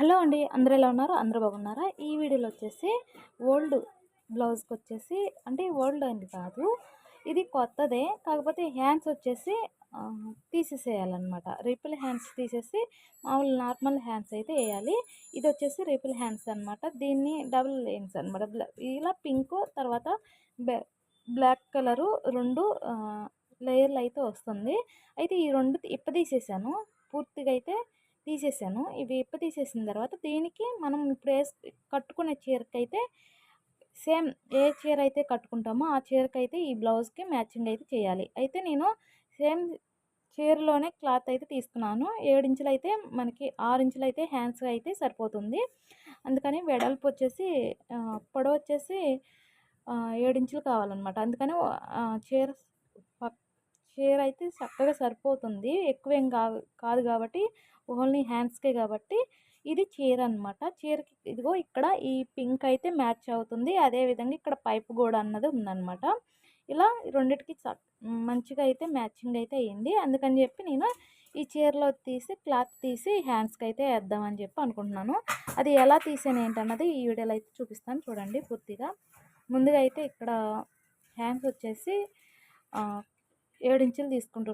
Hello అండి అందరు ఎలా ఉన్నారు? అందరూ బాగున్నారా? ఈ వీడియోలో వచ్చేసి ఓల్డ్ బ్లౌజ్కి వచ్చేసి అంటే ఓల్డ్ అని కాదు ఇది కొత్తదే కాకపోతే హ్యాండ్స్ వచ్చేసి తీసేసేయాలన్నమాట. రిపిల్ హ్యాండ్స్ తీసేసి మామూలు నార్మల్ హ్యాండ్స్ అయితే వేయాలి. ఇది వచ్చేసి రిపిల్ హ్యాండ్స్ అన్నమాట. దీన్ని డబుల్ లైన్స్ అనమాట ఇలా పింక్ తర్వాత బ్లాక్ కలరు రెండు లేయర్లు అయితే వస్తుంది. అయితే ఈ రెండు ఇప్పదీసేసాను పూర్తిగా అయితే తీసేసాను. ఇవి ఇప్ప తీసేసిన తర్వాత దీనికి మనం ఇప్పుడు వేసు కట్టుకునే చీరకైతే సేమ్ ఏ చీర అయితే కట్టుకుంటామో ఆ చీరకి అయితే ఈ బ్లౌజ్కి మ్యాచింగ్ అయితే చేయాలి. అయితే నేను సేమ్ చీరలోనే క్లాత్ అయితే తీసుకున్నాను. ఏడించులు అయితే మనకి ఆరు ఇంచులు అయితే హ్యాండ్స్ అయితే సరిపోతుంది. అందుకని వెడల్పు వచ్చేసి ఆ, పొడవు వచ్చేసి ఏడించులు కావాలన్నమాట. అందుకని చీర చీర అయితే చక్కగా సరిపోతుంది. ఎక్కువేం కాదు కాదు కాబట్టి ఓన్లీ హ్యాండ్స్కే కాబట్టి ఇది చీర అనమాట చీరకి ఇదిగో ఇక్కడ ఈ పింక్ అయితే మ్యాచ్ అవుతుంది. అదే విధంగా ఇక్కడ పైపు కూడా అన్నది ఉందన్నమాట. ఇలా రెండిటికి చ- మంచిగా అయితే మ్యాచింగ్ అయితే అయ్యింది. అందుకని చెప్పి నేను ఈ చీరలో తీసి క్లాత్ తీసి హ్యాండ్స్కి అయితే వేద్దామని చెప్పి అనుకుంటున్నాను. అది ఎలా తీసాను ఏంటన్నది ఈ వీడియోలో అయితే చూపిస్తాను చూడండి పూర్తిగా. ముందుగా అయితే ఇక్కడ హ్యాండ్స్ వచ్చేసి ఏడించులు ఏడు ఇంచులు తీసుకుంటు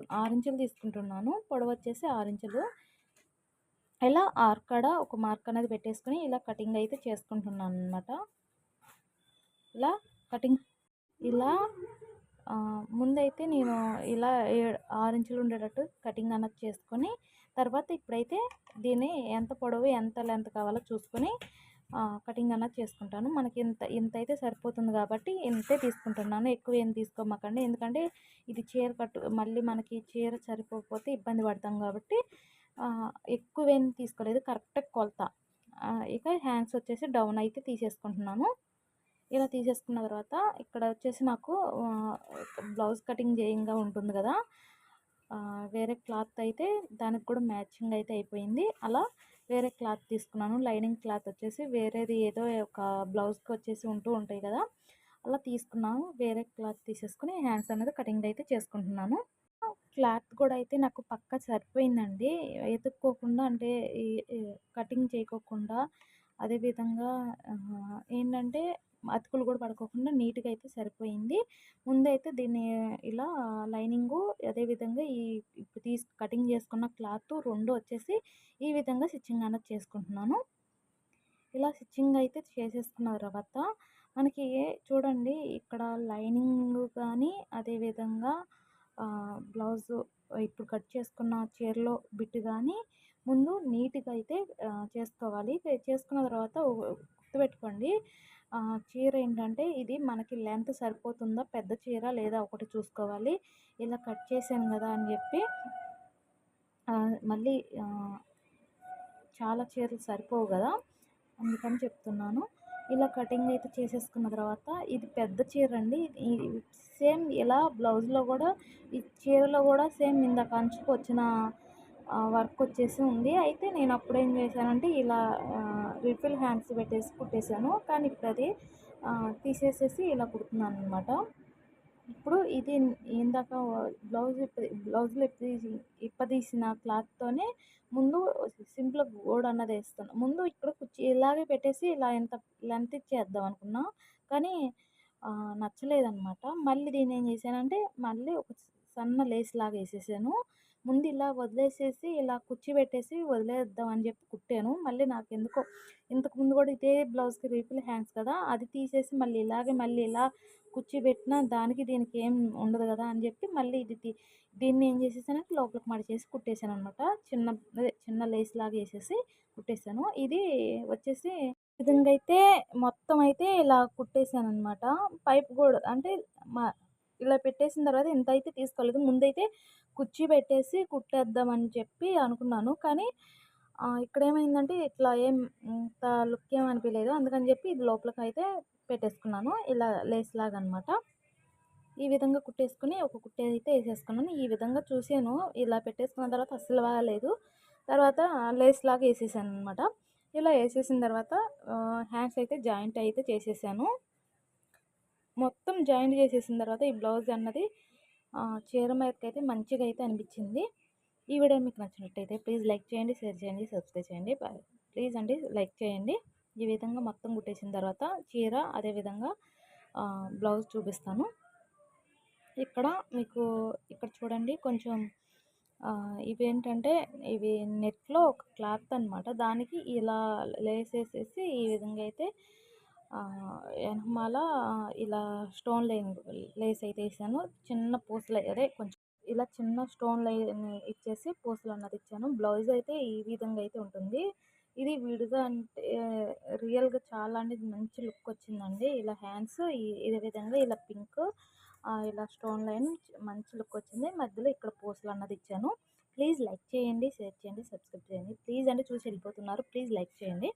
తీసుకుంటున్నాను. పొడవు వచ్చేసి ఆరించులు ఇలా ఆర్కాడ ఒక మార్క్ అనేది పెట్టేసుకుని ఇలా కటింగ్ అయితే చేసుకుంటున్నాను అనమాట ఇలా కటింగ్ ఇలా ముందైతే నేను ఇలా ఏ- ఉండేటట్టు కటింగ్ అన్నది చేసుకొని తర్వాత ఇప్పుడైతే దీన్ని ఎంత పొడవు ఎంత లెంత్ కావాలో చూసుకొని కటింగ్ అన్నది చేసుకుంటాను. మనకి ఇంత ఇంత అయితే సరిపోతుంది కాబట్టి ఎంతే తీసుకుంటున్నాను. ఎక్కువ ఏం తీసుకోమాకండి. ఎందుకంటే ఇది చీర కట్టు మళ్ళీ మనకి చీర సరిపోకపోతే ఇబ్బంది పడతాం కాబట్టి ఎక్కువ ఏం తీసుకోలేదు. కరెక్ట్ కొలత. ఇక హ్యాండ్స్ వచ్చేసి డౌన్ అయితే తీసేసుకుంటున్నాను. ఇలా తీసేసుకున్న తర్వాత ఇక్కడ వచ్చేసి నాకు బ్లౌజ్ కటింగ్ చేయంగా ఉంటుంది కదా. వేరే క్లాత్ అయితే దానికి కూడా మ్యాచింగ్ అయితే అయిపోయింది. అలా వేరే క్లాత్ తీసుకున్నాను. లైనింగ్ క్లాత్ వచ్చేసి వేరేది ఏదో ఒక బ్లౌజ్కి వచ్చేసి ఉంటూ ఉంటాయి కదా అలా తీసుకున్నాను. వేరే క్లాత్ తీసేసుకుని హ్యాండ్స్ అనేది కటింగ్ అయితే చేసుకుంటున్నాను. క్లాత్ కూడా అయితే నాకు పక్క సరిపోయిందండి. ఎతుక్కోకుండా అంటే కటింగ్ చేయకోకుండా అదేవిధంగా ఏంటంటే అతుకులు కూడా పడుకోకుండా నీట్గా అయితే సరిపోయింది. ముందైతే దీన్ని ఇలా లైనింగు అదేవిధంగా ఈ ఇప్పుడు తీసి కటింగ్ చేసుకున్న క్లాత్ రెండు వచ్చేసి ఈ విధంగా స్టిచ్చింగ్ అనేది చేసుకుంటున్నాను. ఇలా స్టిచ్చింగ్ అయితే చేసేసుకున్న తర్వాత మనకి చూడండి ఇక్కడ లైనింగ్ కానీ అదేవిధంగా బ్లౌజ్ ఇప్పుడు కట్ చేసుకున్న చీరలో బిట్ కానీ ముందు నీట్గా అయితే చేసుకోవాలి. చేసుకున్న తర్వాత గుర్తుపెట్టుకోండి. చీర ఏంటంటే ఇది మనకి లెంత్ సరిపోతుందా పెద్ద చీర లేదా ఒకటి చూసుకోవాలి. ఇలా కట్ చేశాను కదా అని చెప్పి మళ్ళీ చాలా చీరలు సరిపోవు కదా అందుకని చెప్తున్నాను. ఇలా కటింగ్ అయితే చేసేసుకున్న తర్వాత ఇది పెద్ద చీర అండి. సేమ్ ఇలా బ్లౌజ్లో కూడా ఈ చీరలో కూడా సేమ్ ఇందాక అంచుకు వచ్చిన వర్క్ వచ్చేసి ఉంది. అయితే నేను అప్పుడు ఏం చేశానంటే ఇలా రిఫిల్ హ్యాండ్స్ పెట్టేసి కుట్టేశాను. కానీ ఇప్పుడు అది తీసేసేసి ఇలా కుడుతున్నాను అనమాట ఇప్పుడు ఇది ఇందాక బ్లౌజ్ ఇప్ప బ్లౌజ్లో ఇప్పదీసి ఇప్పదీసిన క్లాత్తోనే ముందు సింపుల్ గోడ అన్నది వేస్తాను. ముందు ఇక్కడ కుర్చీ ఇలాగే పెట్టేసి ఇలా ఎంత లెంత్ ఇచ్చేద్దాం అనుకున్నా. కానీ నచ్చలేదన్నమాట. మళ్ళీ దీన్ని ఏం చేశానంటే మళ్ళీ ఒక సన్న లేస్ లాగా వేసేసాను. ముందు ఇలా వదిలేసేసి ఇలా కుర్చీ పెట్టేసి వదిలేద్దాం అని చెప్పి కుట్టాను. మళ్ళీ నాకు ఎందుకో ఇంతకు ముందు కూడా ఇదే బ్లౌజ్కి రీపుల్ హ్యాండ్స్ కదా అది తీసేసి మళ్ళీ ఇలాగే మళ్ళీ ఇలా కుర్చీ పెట్టినా దానికి దీనికి ఏం ఉండదు కదా అని చెప్పి మళ్ళీ ఇది దీన్ని ఏం చేసేసానంటే లోపలికి మడిచేసి కుట్టేశాను అనమాట చిన్న చిన్న లేస్ లాగా వేసేసి కుట్టేశాను ఇది వచ్చేసి విధంగా అయితే మొత్తం అయితే ఇలా కుట్టేశాను అనమాట పైప్ కూడా అంటే మా ఇలా పెట్టేసిన తర్వాత ఇంత అయితే తీసుకోలేదు. ముందైతే కుర్చీ పెట్టేసి కుట్టేద్దామని చెప్పి అనుకున్నాను. కానీ ఇక్కడ ఏమైందంటే ఇట్లా ఏం ఇంత లుక్ ఏం అనిపించలేదు అందుకని చెప్పి ఇది లోపలికి అయితే పెట్టేసుకున్నాను. ఇలా లేస్ లాగా అనమాట ఈ విధంగా కుట్టేసుకుని ఒక కుట్టే అయితే వేసేసుకున్నాను. ఈ విధంగా చూసాను. ఇలా పెట్టేసుకున్న తర్వాత అస్సలు బాగాలేదు. తర్వాత లేస్ లాగా వేసేసాను అనమాట ఇలా వేసేసిన తర్వాత హ్యాండ్స్ అయితే జాయింట్ అయితే చేసేసాను. మొత్తం జాయింట్ చేసేసిన తర్వాత ఈ బ్లౌజ్ అన్నది చీర మీదకి అయితే మంచిగా అయితే అనిపించింది. ఈ వీడియో మీకు నచ్చినట్టయితే ప్లీజ్ లైక్ చేయండి షేర్ చేయండి సబ్స్క్రైబ్ చేయండి. ప్లీజ్ అండి లైక్ చేయండి. ఈ విధంగా మొత్తం కుట్టేసిన తర్వాత చీర అదేవిధంగా బ్లౌజ్ చూపిస్తాను. ఇక్కడ మీకు ఇక్కడ చూడండి కొంచెం ఇవేంటంటే ఇవి నెట్లో ఒక క్లాత్ అనమాట దానికి ఇలా లేసేసేసి ఈ విధంగా అయితే వెనకమాల ఇలా స్టోన్ లైన్ లేస్ అయితే వేసాను చిన్న పూసలు అదే కొంచెం ఇలా చిన్న స్టోన్ లైన్ ఇచ్చేసి పూసలు అన్నది ఇచ్చాను. బ్లౌజ్ అయితే ఈ విధంగా అయితే ఉంటుంది. ఇది విడిగా అంటే రియల్గా చాలా అనేది మంచి లుక్ వచ్చిందండి. ఇలా హ్యాండ్స్ ఇదే విధంగా ఇలా పింక్ ఇలా స్టోన్ లైన్ మంచి లుక్ వచ్చింది. మధ్యలో ఇక్కడ పూసలు అన్నది ఇచ్చాను. ప్లీజ్ లైక్ చేయండి షేర్ చేయండి సబ్స్క్రైబ్ చేయండి. ప్లీజ్ అంటే చూసి వెళ్ళిపోతున్నారు. ప్లీజ్ లైక్ చేయండి.